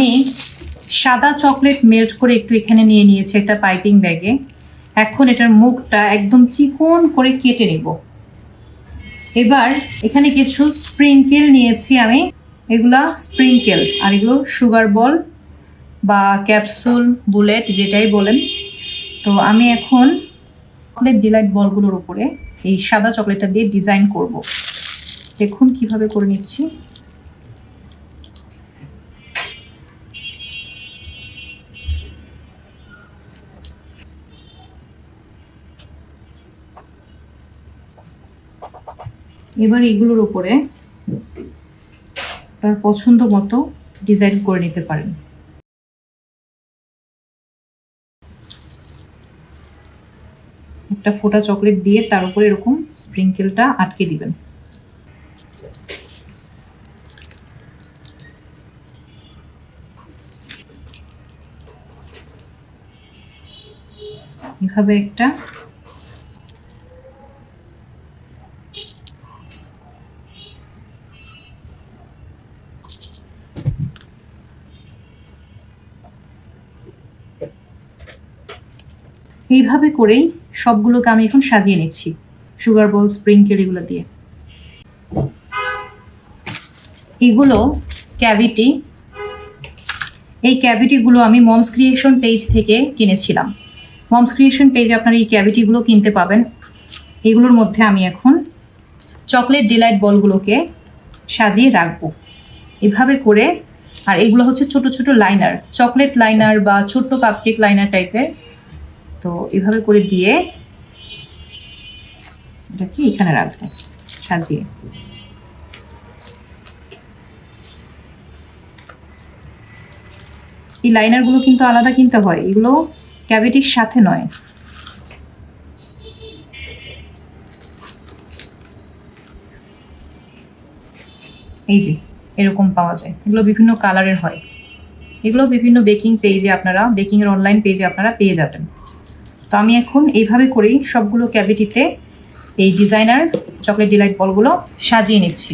আমি সাদা chocolate melt করে একটু এখানে নিয়ে নিয়েছি একটা পাইপিং ব্যাগে এখন এটার মুখটা একদম চিকন করে কেটে নেব। এবার এখানে কিছু স্প্রিঙ্কেল নিয়েছি আমি। এগুলা স্প্রিঙ্কেল আর এগুলো সুগার বল বা ক্যাপসুল বুলেট যেটাই বলেন। তো আমি এখন চকলেট ডিলাইট বলগুলোর উপরে এই সাদা চকলেটটা দিয়ে ডিজাইন করব। দেখুন কীভাবে করে নিচ্ছি। এবার এগুলোর উপরে আপনার পছন্দ মতো ডিজাইন করে নিতে পারেন। একটা ফোটা চকলেট দিয়ে তার উপরে এরকম স্প্রিঙ্কেলটা আটকে দিবেন। এভাবে একটা এইভাবে করেই সবগুলোকে আমি এখন সাজিয়ে নিচ্ছি। সুগার বল স্প্রিঙ্কেল এগুলো দিয়ে। এগুলো ক্যাভিটি এই ক্যাভিটিগুলো আমি মমস ক্রিয়েশন পেজ থেকে কিনেছিলাম। মমস ক্রিয়েশন পেজে আপনারা এই ক্যাভিটিগুলো কিনতে পাবেন। এগুলোর মধ্যে আমি এখন চকলেট ডিলাইট বলগুলোকে সাজিয়ে রাখব। এভাবে করে, আর এগুলো হচ্ছে ছোট ছোট লাইনার চকলেট লাইনার বা ছোট্ট কাপকেক লাইনার টাইপের তো এভাবে করে দিয়ে এটাকে এখানে রাখব, সাজিয়ে। এই লাইনারগুলো কিন্তু আলাদা কিনতে হয়, এগুলো ক্যাভিটির সাথে নয়। এই যে, এরকম পাওয়া যায়, এগুলো বিভিন্ন কালারের হয়। এগুলো বিভিন্ন বেকিং পেজে আপনারা, বেকিংয়ের অনলাইন পেজে আপনারা পেয়ে যাবেন। তো আমি এখন এইভাবে করেই সবগুলো ক্যাভিটিতে এই ডিজাইনার চকলেট ডিলাইট বলগুলো সাজিয়ে নিচ্ছি।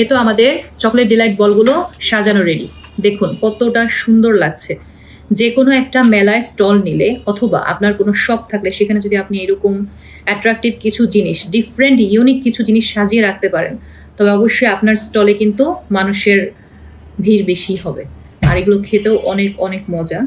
এ তো আমাদের চকলেট ডিলাইট বলগুলো সাজানো রেডি। দেখুন কতটা সুন্দর লাগছে। যে কোনো একটা মেলায় স্টল নিলে অথবা আপনার কোনো শপ থাকলে সেখানে যদি আপনি এরকম অ্যাট্রাকটিভ কিছু জিনিস ডিফারেন্ট ইউনিক কিছু জিনিস সাজিয়ে রাখতে পারেন, তবে অবশ্যই আপনার স্টলে কিন্তু মানুষের ভিড় বেশি হবে। আর এগুলো খেতেও অনেক অনেক মজা।